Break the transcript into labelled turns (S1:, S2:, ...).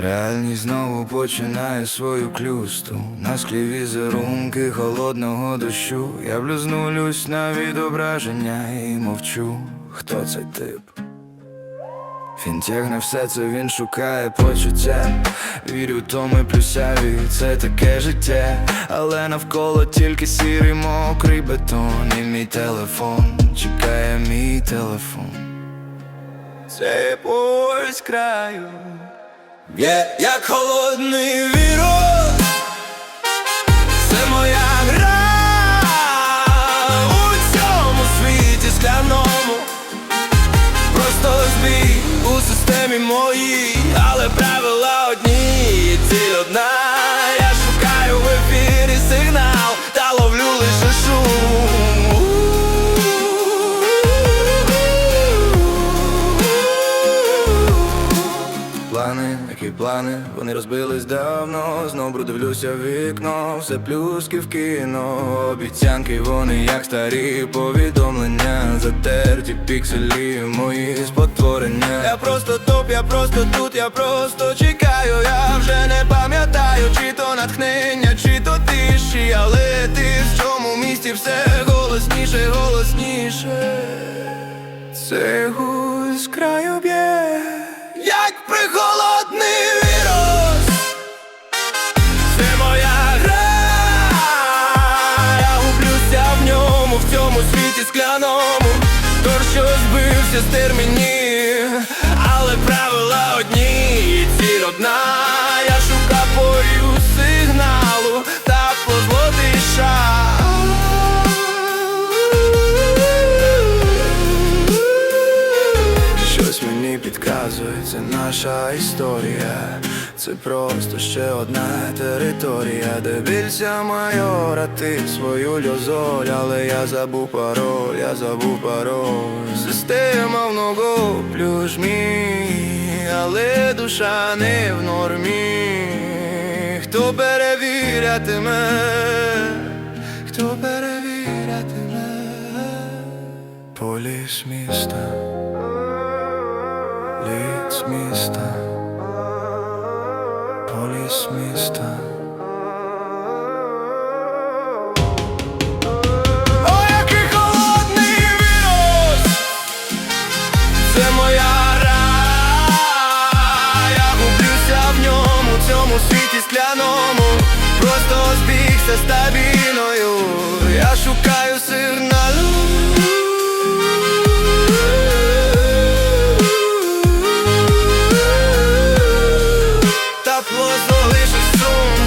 S1: Реальність знову починає свою клюсту. На склі візерунки холодного дощу. Я блюзнулюсь на відображення і мовчу. Хто цей тип? Він тягне все це, він шукає почуття. Вірю, то ми плюсяві, це таке життя. Але навколо тільки сірий мокрий бетон. І мій телефон, чекає мій телефон. Це пульс краю. Є як холодний вірус. Це моя гра. У цьому світі скляному у мої, але правила одні, ціль одна. Я шукаю в сигнал та ловлю лише шум. Плани, які плани, вони розбились давно. Знов продивлюся в вікно, все плюски в кіно. Обіцянки, вони як старі повідомлення. Затерті пікселі, мої спотворення. Я просто топ, я просто тут, я просто чекаю. Я вже не пам'ятаю, чи то натхнення, чи то тиші, але ти в цьому місті все голосніше, голосніше. Це гусь краю б'є, як прихолодний термінів, але правила одні, і ціль одна. Я шукаю сигналу та позлодиша. Щось мені підказує, це наша історія. Це просто ще одна територія, де більця майора, ти свою льозоль, але я забув пароль, я забув пароль. Система в ногу плюжмі, але душа не в нормі. Хто перевірятиме, хто перевірятиме поліс міста. Ліц міста, поліс міста. О, який холодний вірус! Це моя гра, я гублюся в ньому, цьому світі скляному, просто збігся шукаю collision soon